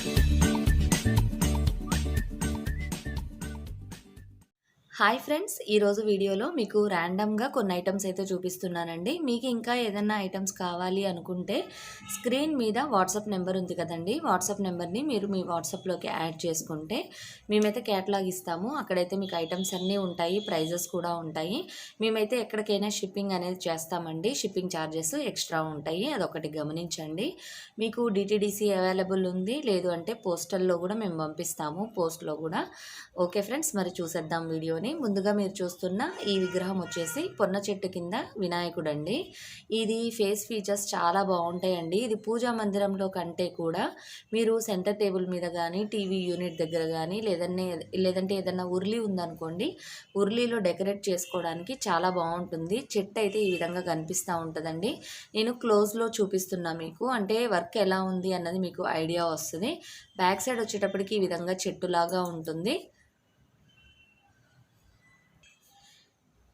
Thank you. Hi friends ఈరోజు వీడియోలో మీకు ర్యాండమ్గా కొన్ని ఐటమ్స్ అయితే చూపిస్తున్నానండి. మీకు ఇంకా ఏదైనా ఐటమ్స్ కావాలి అనుకుంటే స్క్రీన్ మీద వాట్సాప్ నెంబర్ ఉంది కదండి. వాట్సాప్ నెంబర్ని మీరు మీ వాట్సాప్లోకి యాడ్ చేసుకుంటే మేమైతే క్యాటలాగ్ ఇస్తాము. అక్కడైతే మీకు ఐటమ్స్ అన్నీ ఉంటాయి ప్రైజెస్ కూడా ఉంటాయి. మేమైతే ఎక్కడికైనా షిప్పింగ్ అనేది చేస్తామండి. షిప్పింగ్ ఛార్జెస్ ఎక్స్ట్రా ఉంటాయి. అదొకటి గమనించండి. మీకు డిటీడీసీ అవైలబుల్ ఉంది. లేదు అంటే పోస్టల్లో కూడా మేము పంపిస్తాము. పోస్ట్లో కూడా. ఓకే ఫ్రెండ్స్ మరి చూసేద్దాం వీడియోని. ముందుగా మీరు చూస్తున్న ఈ విగ్రహం వచ్చేసి పొన్న చెట్టు కింద వినాయకుడు అండి ఇది ఫేస్ ఫీచర్స్ చాలా బాగుంటాయండి. ఇది పూజా మందిరంలో కంటే కూడా మీరు సెంటర్ టేబుల్ మీద కానీ టీవీ యూనిట్ దగ్గర కానీ లేదన్నే లేదంటే ఏదన్నా ఉర్లీ ఉందనుకోండి ఉర్లీలో డెకరేట్ చేసుకోవడానికి చాలా బాగుంటుంది. చెట్టు అయితే ఈ విధంగా కనిపిస్తూ ఉంటుందండి. నేను క్లోజ్లో చూపిస్తున్నా మీకు. అంటే వర్క్ ఎలా ఉంది అన్నది మీకు ఐడియా వస్తుంది. బ్యాక్ సైడ్ వచ్చేటప్పటికి ఈ విధంగా చెట్టులాగా ఉంటుంది.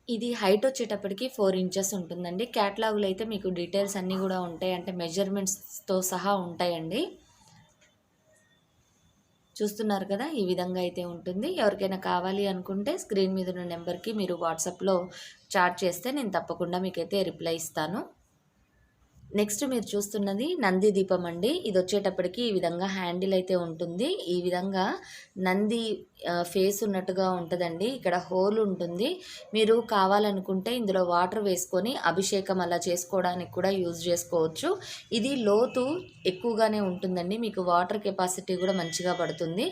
ఇది హైట్ వచ్చేటప్పటికి ఫోర్ ఇంచెస్ ఉంటుందండి. క్యాట్లాగులు అయితే మీకు డీటెయిల్స్ అన్నీ కూడా ఉంటాయి. అంటే మెజర్మెంట్స్తో సహా ఉంటాయండి. చూస్తున్నారు కదా ఈ విధంగా అయితే ఉంటుంది. ఎవరికైనా కావాలి అనుకుంటే స్క్రీన్ మీద ఉన్న నెంబర్కి మీరు వాట్సాప్లో చాట్ చేస్తే నేను తప్పకుండా మీకైతే రిప్లై ఇస్తాను. నెక్స్ట్ మీరు చూస్తున్నది నంది దీపం అండి. ఇది వచ్చేటప్పటికి ఈ విధంగా హ్యాండిల్ అయితే ఉంటుంది. ఈ విధంగా నంది ఫేస్ ఉన్నట్టుగా ఉంటుందండి. ఇక్కడ హోల్ ఉంటుంది. మీరు కావాలనుకుంటే ఇందులో వాటర్ వేసుకొని అభిషేకం అలా చేసుకోవడానికి కూడా యూజ్ చేసుకోవచ్చు. ఇది లోతు ఎక్కువగానే ఉంటుందండి. మీకు వాటర్ కెపాసిటీ కూడా మంచిగా పడుతుంది.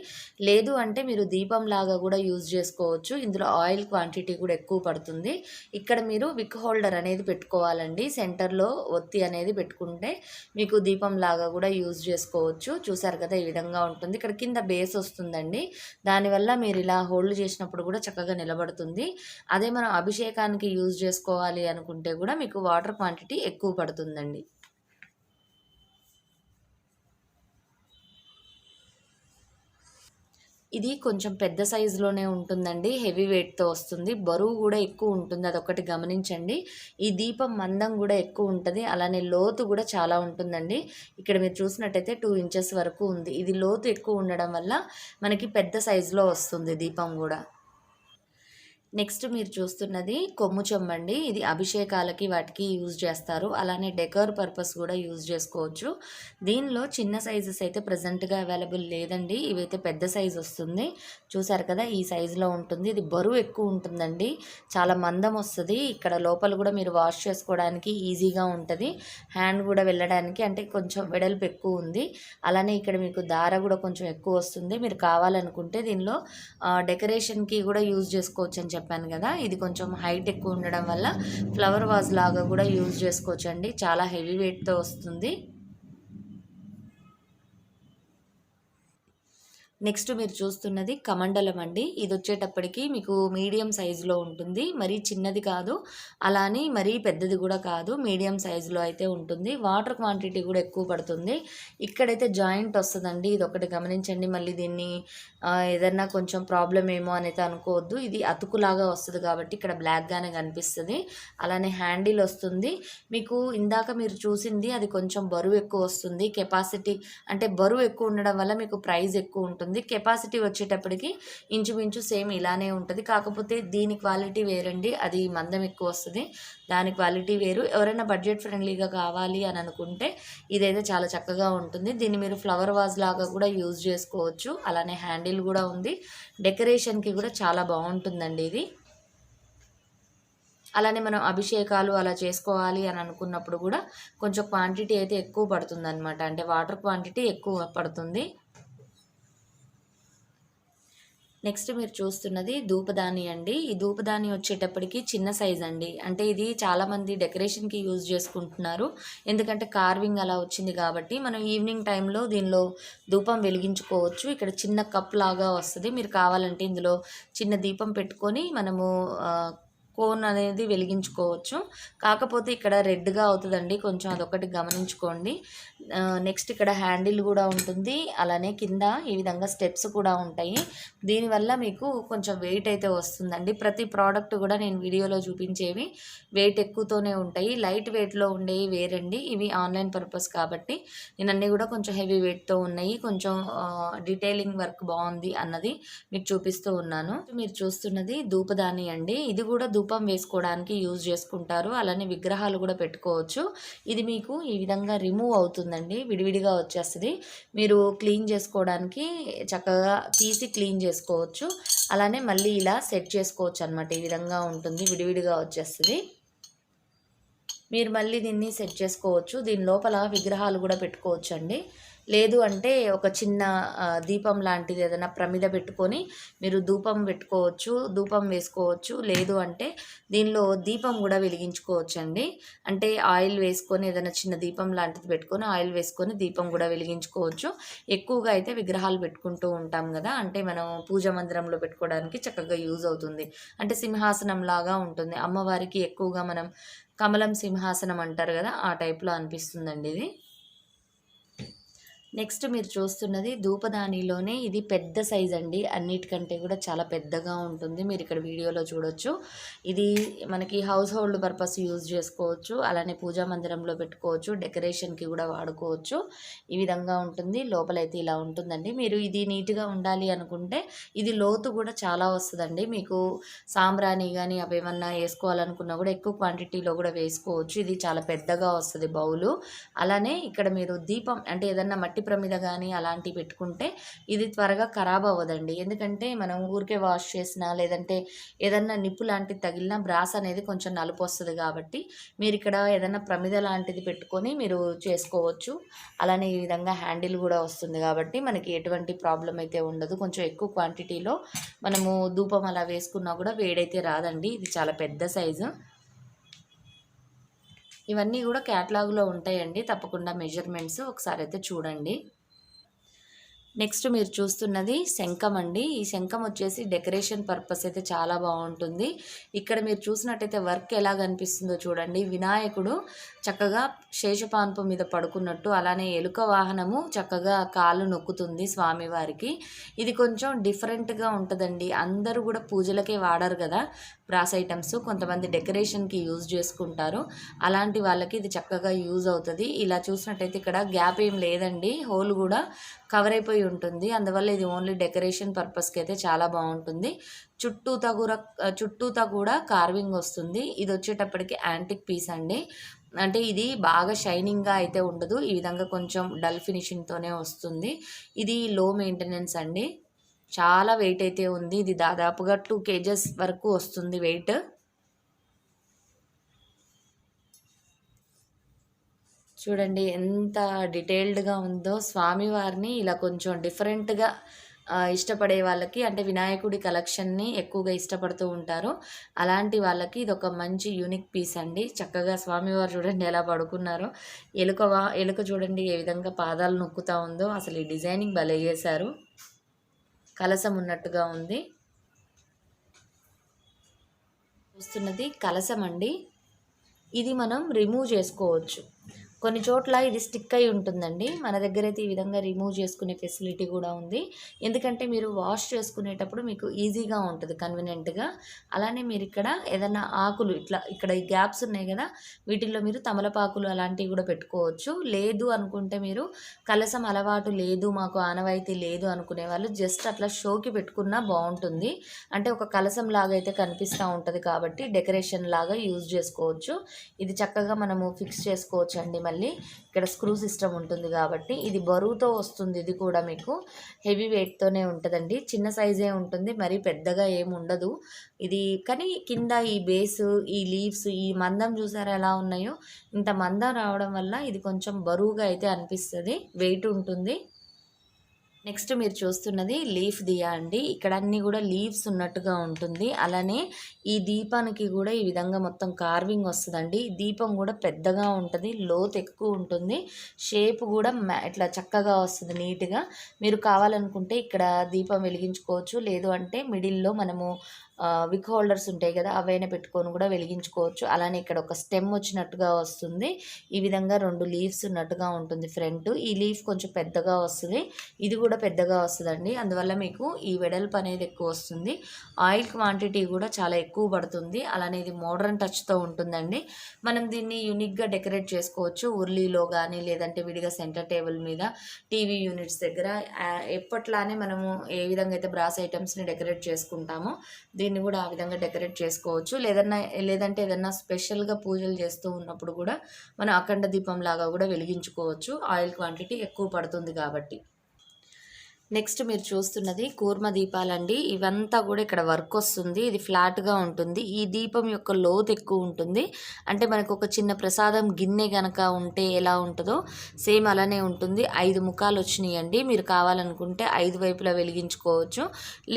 లేదు అంటే మీరు దీపం లాగా కూడా యూజ్ చేసుకోవచ్చు. ఇందులో ఆయిల్ క్వాంటిటీ కూడా ఎక్కువ పడుతుంది. ఇక్కడ మీరు విక్ హోల్డర్ అనేది పెట్టుకోవాలండి. సెంటర్లో ఒత్తి అనేది పెట్టుకుంటే మీకు దీపం లాగా కూడా యూజ్ చేసుకోవచ్చు. చూసారు కదా ఈ విధంగా ఉంటుంది. ఇక్కడ కింద బేస్ వస్తుందండి. దానివల్ల మీరు ఇలా హోల్డ్ చేసినప్పుడు కూడా చక్కగా నిలబడుతుంది. అదే మనం అభిషేకానికి యూజ్ చేసుకోవాలి అనుకుంటే కూడా మీకు వాటర్ క్వాంటిటీ ఎక్కువ పడుతుందండి. ఇది కొంచెం పెద్ద సైజులోనే ఉంటుందండి హెవీ వెయిట్తో వస్తుంది. బరువు కూడా ఎక్కువ ఉంటుంది అదొకటి గమనించండి. ఈ దీపం మందం కూడా ఎక్కువ ఉంటుంది అలానే లోతు కూడా చాలా ఉంటుందండి. ఇక్కడ మీరు చూసినట్టయితే టూ ఇంచెస్ వరకు ఉంది. ఇది లోతు ఎక్కువ ఉండడం వల్ల మనకి పెద్ద సైజులో వస్తుంది దీపం కూడా. నెక్స్ట్ మీరు చూస్తున్నది కొమ్ము చెమ్మండి. ఇది అభిషేకాలకి వాటికి యూజ్ చేస్తారు. అలానే డెకర్ పర్పస్ కూడా యూజ్ చేసుకోవచ్చు. దీనిలో చిన్న సైజెస్ అయితే ప్రజెంట్గా అవైలబుల్ లేదండి. ఇవైతే పెద్ద సైజ్ వస్తుంది. చూసారు కదా ఈ సైజులో ఉంటుంది. ఇది బరువు ఎక్కువ ఉంటుందండి. చాలా మందం వస్తుంది. ఇక్కడ లోపల కూడా మీరు వాష్ చేసుకోవడానికి ఈజీగా ఉంటుంది. హ్యాండ్ కూడా వెళ్ళడానికి అంటే కొంచెం వెడల్పు ఎక్కువ ఉంది. అలానే ఇక్కడ మీకు దార కూడా కొంచెం ఎక్కువ వస్తుంది. మీరు కావాలనుకుంటే దీనిలో డెకరేషన్కి కూడా యూజ్ చేసుకోవచ్చు అని చెప్పాను కదా ఇది కొంచెం హైట్ ఎక్కువ ఉండడం వల్ల ఫ్లవర్ వాజ్ లాగా కూడా యూజ్ చేసుకోవచ్చండి. చాలా హెవీ వెయిట్తో వస్తుంది. నెక్స్ట్ మీరు చూస్తున్నది కమండలం అండి. ఇది వచ్చేటప్పటికి మీకు మీడియం సైజులో ఉంటుంది. మరీ చిన్నది కాదు. అలానే మరీ పెద్దది కూడా కాదు. మీడియం సైజులో అయితే ఉంటుంది. వాటర్ క్వాంటిటీ కూడా ఎక్కువ పడుతుంది. ఇక్కడైతే జాయింట్ వస్తుందండి. ఇది ఒకటి గమనించండి. మళ్ళీ దీన్ని ఏదన్నా కొంచెం ప్రాబ్లం ఏమో అనేది అనుకోవద్దు. ఇది అతుకులాగా వస్తుంది కాబట్టి ఇక్కడ బ్లాక్గానే కనిపిస్తుంది. అలానే హ్యాండిల్ వస్తుంది. మీకు ఇందాక మీరు చూసింది అది కొంచెం బరువు ఎక్కువ వస్తుంది. కెపాసిటీ అంటే బరువు ఎక్కువ ఉండడం వల్ల మీకు ప్రైస్ ఎక్కువ ఉంటుంది. ఉంటుంది. కెపాసిటీ వచ్చేటప్పటికి ఇంచుమించు సేమ్ ఇలానే ఉంటుంది. కాకపోతే దీని క్వాలిటీ వేరండి. అది మందం ఎక్కువ వస్తుంది. దాని క్వాలిటీ వేరు. ఎవరైనా బడ్జెట్ ఫ్రెండ్లీగా కావాలి అని అనుకుంటే ఇదైతే చాలా చక్కగా ఉంటుంది. దీన్ని మీరు ఫ్లవర్ వాజ్ లాగా కూడా యూజ్ చేసుకోవచ్చు. అలానే హ్యాండిల్ కూడా ఉంది. డెకరేషన్కి కూడా చాలా బాగుంటుందండి ఇది. అలానే మనం అభిషేకాలు అలా చేసుకోవాలి అని అనుకున్నప్పుడు కూడా కొంచెం క్వాంటిటీ అయితే ఎక్కువ పడుతుంది అనమాట అంటే వాటర్ క్వాంటిటీ ఎక్కువ పడుతుంది. నెక్స్ట్ మీరు చూస్తున్నది ధూపదాని అండి. ఈ ధూపదాని వచ్చేటప్పటికి చిన్న సైజ్ అండి. అంటే ఇది చాలామంది డెకరేషన్కి యూజ్ చేసుకుంటున్నారు. ఎందుకంటే కార్వింగ్ అలా వచ్చింది కాబట్టి మనం ఈవినింగ్ టైంలో దీనిలో ధూపం వెలిగించుకోవచ్చు. ఇక్కడ చిన్న కప్ లాగా వస్తుంది. మీరు కావాలంటే ఇందులో చిన్న దీపం పెట్టుకొని మనము కోన్ అనేది వెలిగించుకోవచ్చు. కాకపోతే ఇక్కడ రెడ్గా అవుతుందండి. కొంచెం అదొకటి గమనించుకోండి. నెక్స్ట్ ఇక్కడ హ్యాండిల్ కూడా ఉంటుంది. అలానే కింద ఈ విధంగా స్టెప్స్ కూడా ఉంటాయి. దీనివల్ల మీకు కొంచెం వెయిట్ అయితే వస్తుందండి. ప్రతి ప్రోడక్ట్ కూడా నేను వీడియోలో చూపించేవి వెయిట్ ఎక్కువతోనే ఉంటాయి. లైట్ వెయిట్లో ఉండేవి వేరండి. ఇవి ఆన్లైన్ పర్పస్ కాబట్టి నేను అన్నీ కూడా కొంచెం హెవీ వెయిట్తో ఉన్నాయి. కొంచెం డీటెయిలింగ్ వర్క్ బాగుంది అన్నది మీకు చూపిస్తూ ఉన్నాను. మీరు చూస్తున్నది ధూపదాని అండి. ఇది కూడా ధూపం వేసుకోవడానికి యూజ్ చేసుకుంటారు. అలానే విగ్రహాలు కూడా పెట్టుకోవచ్చు. ఇది మీకు ఈ విధంగా రిమూవ్ అవుతుందండి. విడివిడిగా వచ్చేస్తుంది. మీరు క్లీన్ చేసుకోవడానికి చక్కగా తీసి క్లీన్ చేసుకోవచ్చు. అలానే మళ్ళీ ఇలా సెట్ చేసుకోవచ్చు అనమాట ఈ విధంగా ఉంటుంది. విడివిడిగా వచ్చేస్తుంది. మీరు మళ్ళీ దీన్ని సెట్ చేసుకోవచ్చు. దీని లోపల విగ్రహాలు కూడా పెట్టుకోవచ్చు అండి లేదు అంటే ఒక చిన్న దీపం లాంటిది ఏదైనా ప్రమిద పెట్టుకొని మీరు ధూపం పెట్టుకోవచ్చు ధూపం వేసుకోవచ్చు. లేదు అంటే దీనిలో దీపం కూడా వెలిగించుకోవచ్చు అండి అంటే ఆయిల్ వేసుకొని ఏదైనా చిన్న దీపం లాంటిది పెట్టుకొని ఆయిల్ వేసుకొని దీపం కూడా వెలిగించుకోవచ్చు. ఎక్కువగా అయితే విగ్రహాలు పెట్టుకుంటూ ఉంటాం కదా. అంటే మనం పూజ మందిరంలో పెట్టుకోవడానికి చక్కగా యూజ్ అవుతుంది. అంటే సింహాసనం లాగా ఉంటుంది. అమ్మవారికి ఎక్కువగా మనం కమలం సింహాసనం అంటారు కదా ఆ టైప్లో అనిపిస్తుందండి ఇది. నెక్స్ట్ మీరు చూస్తున్నది ధూపదానిలోనే ఇది పెద్ద సైజ్ అండి. అన్నిటికంటే కూడా చాలా పెద్దగా ఉంటుంది. మీరు ఇక్కడ వీడియోలో చూడొచ్చు. ఇది మనకి హౌస్ హోల్డ్ పర్పస్ యూజ్ చేసుకోవచ్చు. అలానే పూజా మందిరంలో పెట్టుకోవచ్చు. డెకరేషన్కి కూడా వాడుకోవచ్చు. ఈ విధంగా ఉంటుంది. లోపలైతే ఇలా ఉంటుందండి. మీరు ఇది నీట్గా ఉండాలి అనుకుంటే ఇది లోతు కూడా చాలా వస్తుందండి. మీకు సాంబ్రాణి కానీ అవి ఏమన్నా వేసుకోవాలనుకున్నా కూడా ఎక్కువ క్వాంటిటీలో కూడా వేసుకోవచ్చు. ఇది చాలా పెద్దగా వస్తుంది బౌలు. అలానే ఇక్కడ మీరు దీపం అంటే ఏదన్నా మట్టి మట్టి ప్రమిద కానీ అలాంటివి పెట్టుకుంటే ఇది త్వరగా ఖరాబ్ అవ్వదండి. ఎందుకంటే మనం ఊరికే వాష్ చేసినా లేదంటే ఏదన్నా నిప్పు లాంటిది తగిలినా బ్రాస్ అనేది కొంచెం నలుపు వస్తుంది కాబట్టి మీరు ఇక్కడ ఏదన్నా ప్రమిద లాంటిది పెట్టుకొని మీరు చేసుకోవచ్చు. అలానే ఈ విధంగా హ్యాండిల్ కూడా వస్తుంది కాబట్టి మనకి ఎటువంటి ప్రాబ్లం అయితే ఉండదు. కొంచెం ఎక్కువ క్వాంటిటీలో మనము ధూపం అలా వేసుకున్నా కూడా వేడైతే రాదండి. ఇది చాలా పెద్ద సైజు. ఇవన్నీ కూడా క్యాటలాగ్లో ఉంటాయండి. తప్పకుండా మెజర్మెంట్స్ ఒకసారి అయితే చూడండి. నెక్స్ట్ మీరు చూస్తున్నది శంఖం అండి. ఈ శంఖం వచ్చేసి డెకరేషన్ పర్పస్ అయితే చాలా బాగుంటుంది. ఇక్కడ మీరు చూసినట్టయితే వర్క్ ఎలా కనిపిస్తుందో చూడండి. వినాయకుడు చక్కగా శేషపాన్పు మీద పడుకున్నట్టు అలానే ఎలుక వాహనము చక్కగా కాలు నొక్కుతుంది స్వామివారికి. ఇది కొంచెం డిఫరెంట్గా ఉంటుందండి. అందరూ కూడా పూజలకే వాడరు కదా బ్రాస్ ఐటమ్స్. కొంతమంది డెకరేషన్కి యూజ్ చేసుకుంటారు. అలాంటి వాళ్ళకి ఇది చక్కగా యూజ్ అవుతుంది. ఇలా చూసినట్టయితే ఇక్కడ గ్యాప్ ఏం లేదండి. హోల్ కూడా కవర్ అయిపోయి ఉంటుంది. అందువల్ల ఇది ఓన్లీ డెకరేషన్ పర్పస్కి అయితే చాలా బాగుంటుంది. చుట్టూతా కూడా చుట్టూతా కూడా కార్వింగ్ వస్తుంది. ఇది వచ్చేటప్పటికి యాంటిక్ పీస్ అండి. అంటే ఇది బాగా షైనింగ్గా అయితే ఉండదు. ఈ విధంగా కొంచెం డల్ ఫినిషింగ్తోనే వస్తుంది. ఇది లో మెయింటెనెన్స్ అండి. చాలా వెయిట్ అయితే ఉంది. ఇది దాదాపుగా టూ కేజెస్ వరకు వస్తుంది వెయిట్. చూడండి ఎంత డీటెయిల్డ్గా ఉందో. స్వామివారిని ఇలా కొంచెం డిఫరెంట్గా ఇష్టపడే వాళ్ళకి అంటే వినాయకుడి కలెక్షన్ని ఎక్కువగా ఇష్టపడుతూ ఉంటారు. అలాంటి వాళ్ళకి ఇది ఒక మంచి యూనిక్ పీస్ అండి. చక్కగా స్వామివారు చూడండి ఎలా పడుకున్నారో. ఎలుక ఎలుక చూడండి ఏ విధంగా పాదాలు నొక్కుతూ ఉందో అసలు ఈ డిజైనింగ్ భలే చేశారు. కలసం ఉన్నట్టుగా ఉంది. వస్తున్నది కలసం అండి. ఇది మనం రిమూవ్ చేసుకోవచ్చు. కొన్ని చోట్ల ఇది స్టిక్ అయి ఉంటుందండి. మన దగ్గర అయితే ఈ విధంగా రిమూవ్ చేసుకునే ఫెసిలిటీ కూడా ఉంది. ఎందుకంటే మీరు వాష్ చేసుకునేటప్పుడు మీకు ఈజీగా ఉంటుంది కన్వీనియంట్గా అలానే మీరు ఇక్కడ ఏదైనా ఆకులు ఇట్లా ఇక్కడ ఈ గ్యాప్స్ ఉన్నాయి కదా వీటిల్లో మీరు తమలపాకులు అలాంటివి కూడా పెట్టుకోవచ్చు. లేదు అనుకుంటే మీరు కలసం అలవాటు లేదు మాకు ఆనవాయితీ లేదు అనుకునే వాళ్ళు జస్ట్ అట్లా షోకి పెట్టుకున్నా బాగుంటుంది. అంటే ఒక కలసం లాగా అయితే కనిపిస్తూ ఉంటుంది కాబట్టి డెకరేషన్ లాగా యూజ్ చేసుకోవచ్చు. ఇది చక్కగా మనము ఫిక్స్ చేసుకోవచ్చు అండి మళ్ళీ ఇక్కడ స్క్రూ సిస్టమ్ ఉంటుంది కాబట్టి ఇది బరువుతో వస్తుంది ఇది కూడా మీకు హెవీ వెయిట్తోనే ఉంటుందండి. చిన్న సైజే ఉంటుంది మరి పెద్దగా ఏమి ఉండదు. ఇది కానీ కింద ఈ బేసు ఈ లీవ్స్ ఈ మందం చూసారా ఎలా ఉన్నాయో? ఇంత మందం రావడం వల్ల ఇది కొంచెం బరువుగా అయితే అనిపిస్తుంది వెయిట్ ఉంటుంది. నెక్స్ట్ మీరు చూస్తున్నది లీఫ్ దియా అండి. ఇక్కడ అన్ని కూడా లీవ్స్ ఉన్నట్టుగా ఉంటుంది. అలానే ఈ దీపానికి కూడా ఈ విధంగా మొత్తం కార్వింగ్ వస్తుందండి. దీపం కూడా పెద్దగా ఉంటుంది లోత్ ఎక్కువ ఉంటుంది. షేప్ కూడా ఇట్లా చక్కగా వస్తుంది నీట్గా. మీరు కావాలనుకుంటే ఇక్కడ దీపం వెలిగించుకోవచ్చు. లేదు అంటే మిడిల్లో మనము విక్ హోల్డర్స్ ఉంటాయి కదా అవైనా పెట్టుకొని కూడా వెలిగించుకోవచ్చు. అలానే ఇక్కడ ఒక స్టెమ్ వచ్చినట్టుగా వస్తుంది. ఈ విధంగా రెండు లీవ్స్ ఉన్నట్టుగా ఉంటుంది ఫ్రంట్. ఈ లీఫ్ కొంచెం పెద్దగా వస్తుంది. ఇది కూడా పెద్దగా వస్తుందండి. అందువల్ల మీకు ఈ వెడల్పు అనేది ఎక్కువ వస్తుంది. ఆయిల్ క్వాంటిటీ కూడా చాలా ఎక్కువ పడుతుంది. అలానే ఇది మోడర్న్ టచ్తో ఉంటుందండి. మనం దీన్ని యూనిక్గా డెకరేట్ చేసుకోవచ్చు. ఉర్లీలో కానీ లేదంటే విడిగా సెంటర్ టేబుల్ మీద టీవీ యూనిట్స్ దగ్గర. ఎప్పట్లానే మనము ఏ విధంగా అయితే బ్రాస్ ఐటమ్స్ని డెకరేట్ చేసుకుంటామో దీన్ని కూడా ఆ విధంగా డెకరేట్ చేసుకోవచ్చు. లేదన్నా లేదంటే ఏదన్నా స్పెషల్గా పూజలు చేస్తూ ఉన్నప్పుడు కూడా మనం అఖండ దీపం లాగా కూడా వెలిగించుకోవచ్చు. ఆయిల్ క్వాంటిటీ ఎక్కువ పడుతుంది కాబట్టి. నెక్స్ట్ మీరు చూస్తున్నది కూర్మ దీపాలండి. ఇవంతా కూడా ఇక్కడ వర్క్ వస్తుంది. ఇది ఫ్లాట్గా ఉంటుంది. ఈ దీపం యొక్క లోతు ఎక్కువ ఉంటుంది. అంటే మనకు ఒక చిన్న ప్రసాదం గిన్నె గనక ఉంటే ఎలా ఉంటుందో సేమ్ అలానే ఉంటుంది. ఐదు ముఖాలు వచ్చినాయండి. మీరు కావాలనుకుంటే ఐదు వైపులా వెలిగించుకోవచ్చు.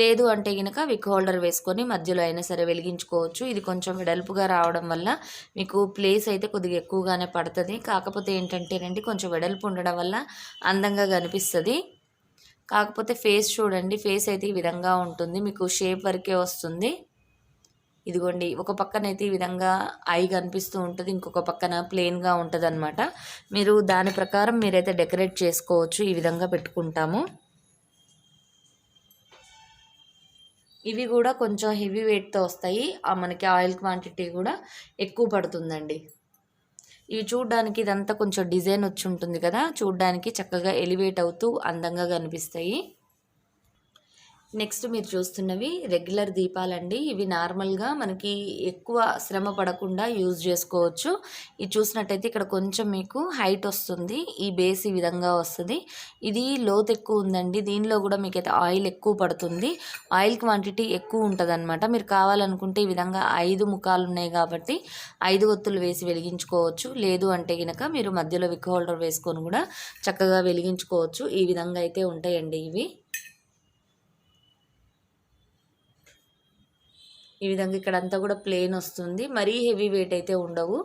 లేదు అంటే కనుక విక్ హోల్డర్ వేసుకొని మధ్యలో అయినా సరే వెలిగించుకోవచ్చు. ఇది కొంచెం వెడల్పుగా రావడం వల్ల మీకు ప్లేస్ అయితే కొద్దిగా ఎక్కువగానే పడుతుంది. కాకపోతే ఏంటంటేనండి కొంచెం వెడల్పు ఉండడం వల్ల అందంగా కనిపిస్తుంది. కాకపోతే ఫేస్ చూడండి ఫేస్ అయితే ఈ విధంగా ఉంటుంది. మీకు షేప్ వరకే వస్తుంది. ఇదిగోండి ఒక పక్కన అయితే ఈ విధంగా ఐ కనిపిస్తూ ఉంటుంది ఇంకొక పక్కన ప్లెయిన్గా ఉంటుంది అనమాట మీరు దాని ప్రకారం మీరైతే డెకరేట్ చేసుకోవచ్చు ఈ విధంగా పెట్టుకుంటాము. ఇవి కూడా కొంచెం హెవీ వెయిట్తో వస్తాయి. మనకి ఆయిల్ క్వాంటిటీ కూడా ఎక్కువ పడుతుందండి. ఇవి చూడడానికి ఇదంతా కొంచెం డిజైన్ వచ్చి ఉంటుంది కదా. చూడడానికి చక్కగా ఎలివేట్ అవుతూ అందంగా కనిపిస్తాయి. నెక్స్ట్ మీరు చూస్తున్నవి రెగ్యులర్ దీపాలండి. ఇవి నార్మల్గా మనకి ఎక్కువ శ్రమ పడకుండా యూజ్ చేసుకోవచ్చు. ఇది చూసినట్టయితే ఇక్కడ కొంచెం మీకు హైట్ వస్తుంది. ఈ బేస్ ఈ విధంగా వస్తుంది. ఇది లోత్ ఎక్కువ ఉందండి. దీనిలో కూడా మీకు అయితే ఆయిల్ ఎక్కువ పడుతుంది. ఆయిల్ క్వాంటిటీ ఎక్కువ ఉంటుంది మీరు కావాలనుకుంటే ఈ విధంగా ఐదు ముఖాలు ఉన్నాయి కాబట్టి ఐదు ఒత్తులు వేసి వెలిగించుకోవచ్చు. లేదు అంటే కనుక మీరు మధ్యలో విక్ హోల్డర్ వేసుకొని కూడా చక్కగా వెలిగించుకోవచ్చు. ఈ విధంగా అయితే ఉంటాయండి ఇవి. ఈ విధంగా ఇక్కడ అంతా కూడా ప్లేన్ వస్తుంది. మరీ హెవీ వెయిట్ అయితే ఉండవు.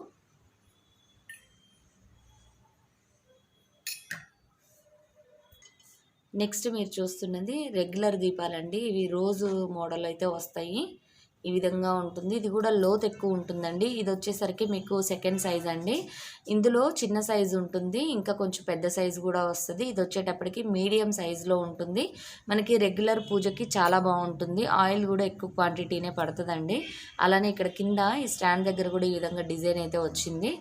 నెక్స్ట్ మీరు చూస్తున్నది రెగ్యులర్ దీపాలండి. ఇవి రోజు మోడల్ అయితే వస్తాయి. ఈ విధంగా ఉంటుంది. ఇది కూడా లోత్ ఎక్కువ ఉంటుందండి. ఇది వచ్చేసరికి మీకు సెకండ్ సైజ్ అండి. ఇందులో చిన్న సైజు ఉంటుంది. ఇంకా కొంచెం పెద్ద సైజు కూడా వస్తుంది. ఇది వచ్చేటప్పటికి మీడియం సైజులో ఉంటుంది. మనకి రెగ్యులర్ పూజకి చాలా బాగుంటుంది. ఆయిల్ కూడా ఎక్కువ క్వాంటిటీనే పడుతుందండి. అలానే ఇక్కడ కింద ఈ స్టాండ్ దగ్గర కూడా ఈ విధంగా డిజైన్ అయితే వచ్చింది.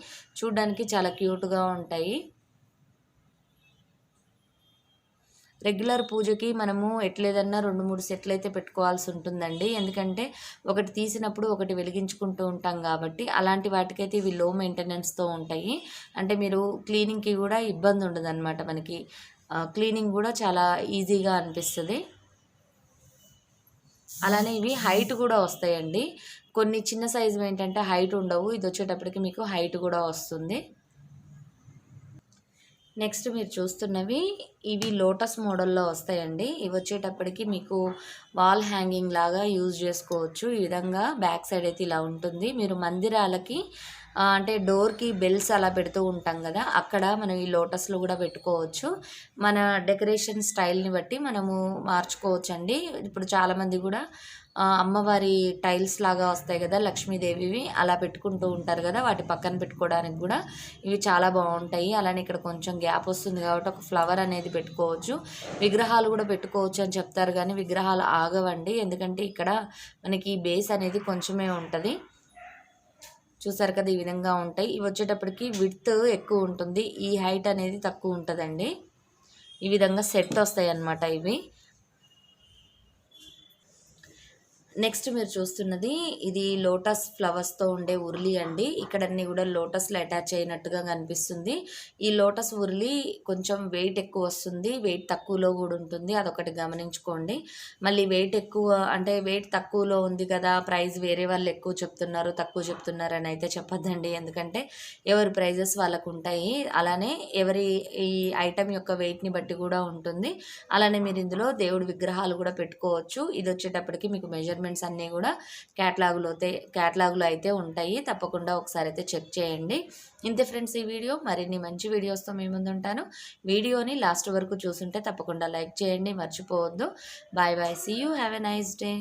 చూడడానికి చాలా క్యూట్గా ఉంటాయి. రెగ్యులర్ పూజకి మనము ఎట్లేదన్నా రెండు మూడు సెట్లు అయితే పెట్టుకోవాల్సి ఉంటుందండి. ఎందుకంటే ఒకటి తీసినప్పుడు ఒకటి వెలిగించుకుంటూ ఉంటాం కాబట్టి అలాంటి వాటికైతే ఇవి లో మెయింటెనెన్స్తో ఉంటాయి. అంటే మీరు క్లీనింగ్కి కూడా ఇబ్బంది ఉండదు మనకి. క్లీనింగ్ కూడా చాలా ఈజీగా అనిపిస్తుంది. అలానే ఇవి హైట్ కూడా వస్తాయండి. కొన్ని చిన్న సైజు ఏంటంటే హైట్ ఉండవు. ఇది వచ్చేటప్పటికి మీకు హైట్ కూడా వస్తుంది. నెక్స్ట్ మీరు చూస్తున్నవి ఇవి లోటస్ మోడల్లో వస్తాయండి. ఇవి వచ్చేటప్పటికి మీకు వాల్ హ్యాంగింగ్ లాగా యూజ్ చేసుకోవచ్చు. ఈ విధంగా బ్యాక్ సైడ్ అయితే ఇలా ఉంటుంది. మీరు మందిరాలకి అంటే డోర్కి బెల్స్ అలా పెడుతూ ఉంటాం కదా అక్కడ మనం ఈ లోటస్లో కూడా పెట్టుకోవచ్చు. మన డెకరేషన్ స్టైల్ని బట్టి మనము మార్చుకోవచ్చు అండి ఇప్పుడు చాలామంది కూడా అమ్మవారి టైల్స్ లాగా వస్తాయి కదా లక్ష్మీదేవివి అలా పెట్టుకుంటూ ఉంటారు కదా వాటి పక్కన పెట్టుకోవడానికి కూడా. ఇవి చాలా బాగుంటాయి. అలానే ఇక్కడ కొంచెం గ్యాప్ వస్తుంది కాబట్టి ఒక ఫ్లవర్ అనేది పెట్టుకోవచ్చు. విగ్రహాలు కూడా పెట్టుకోవచ్చు అని చెప్తారు కానీ విగ్రహాలు ఆగవండి. ఎందుకంటే ఇక్కడ మనకి బేస్ అనేది కొంచెమే ఉంటుంది. చూసారు కదా ఈ విధంగా ఉంటాయి. ఇవి వచ్చేటప్పటికి విడ్త్ ఎక్కువ ఉంటుంది. ఈ హైట్ అనేది తక్కువ ఉంటుందండి. ఈ విధంగా సెట్ వస్తాయి అన్నమాట ఇవి. నెక్స్ట్ మీరు చూస్తున్నది ఇది లోటస్ ఫ్లవర్స్తో ఉండే ఉర్లి అండి. ఇక్కడ అన్ని కూడా లోటస్లో అటాచ్ అయినట్టుగా కనిపిస్తుంది. ఈ లోటస్ ఉరిలి కొంచెం వెయిట్ ఎక్కువ వస్తుంది. వెయిట్ తక్కువలో కూడా ఉంటుంది. అదొకటి గమనించుకోండి. మళ్ళీ వెయిట్ ఎక్కువ అంటే వెయిట్ తక్కువలో ఉంది కదా ప్రైస్ వేరే వాళ్ళు ఎక్కువ చెప్తున్నారు తక్కువ చెప్తున్నారు అని అయితే చెప్పొద్దండి. ఎందుకంటే ఎవరి ప్రైజెస్ వాళ్ళకు ఉంటాయి. అలానే ఎవరి ఈ ఐటమ్ యొక్క వెయిట్ని బట్టి కూడా ఉంటుంది. అలానే మీరు ఇందులో దేవుడి విగ్రహాలు కూడా పెట్టుకోవచ్చు. ఇది వచ్చేటప్పటికి మీకు మెజర్ మెజర్మెంట్స్ అన్నీ కూడా క్యాటలాగులో అయితే క్యాటలాగులో అయితే ఉంటాయి. తప్పకుండా ఒకసారి అయితే చెక్ చేయండి. ఇంతే ఫ్రెండ్స్ ఈ వీడియో. మరిన్ని మంచి వీడియోస్తో మీ ముందు ఉంటాను. వీడియోని లాస్ట్ వరకు చూసుంటే తప్పకుండా లైక్ చేయండి మర్చిపోవద్దు. Bye bye. See you have a nice day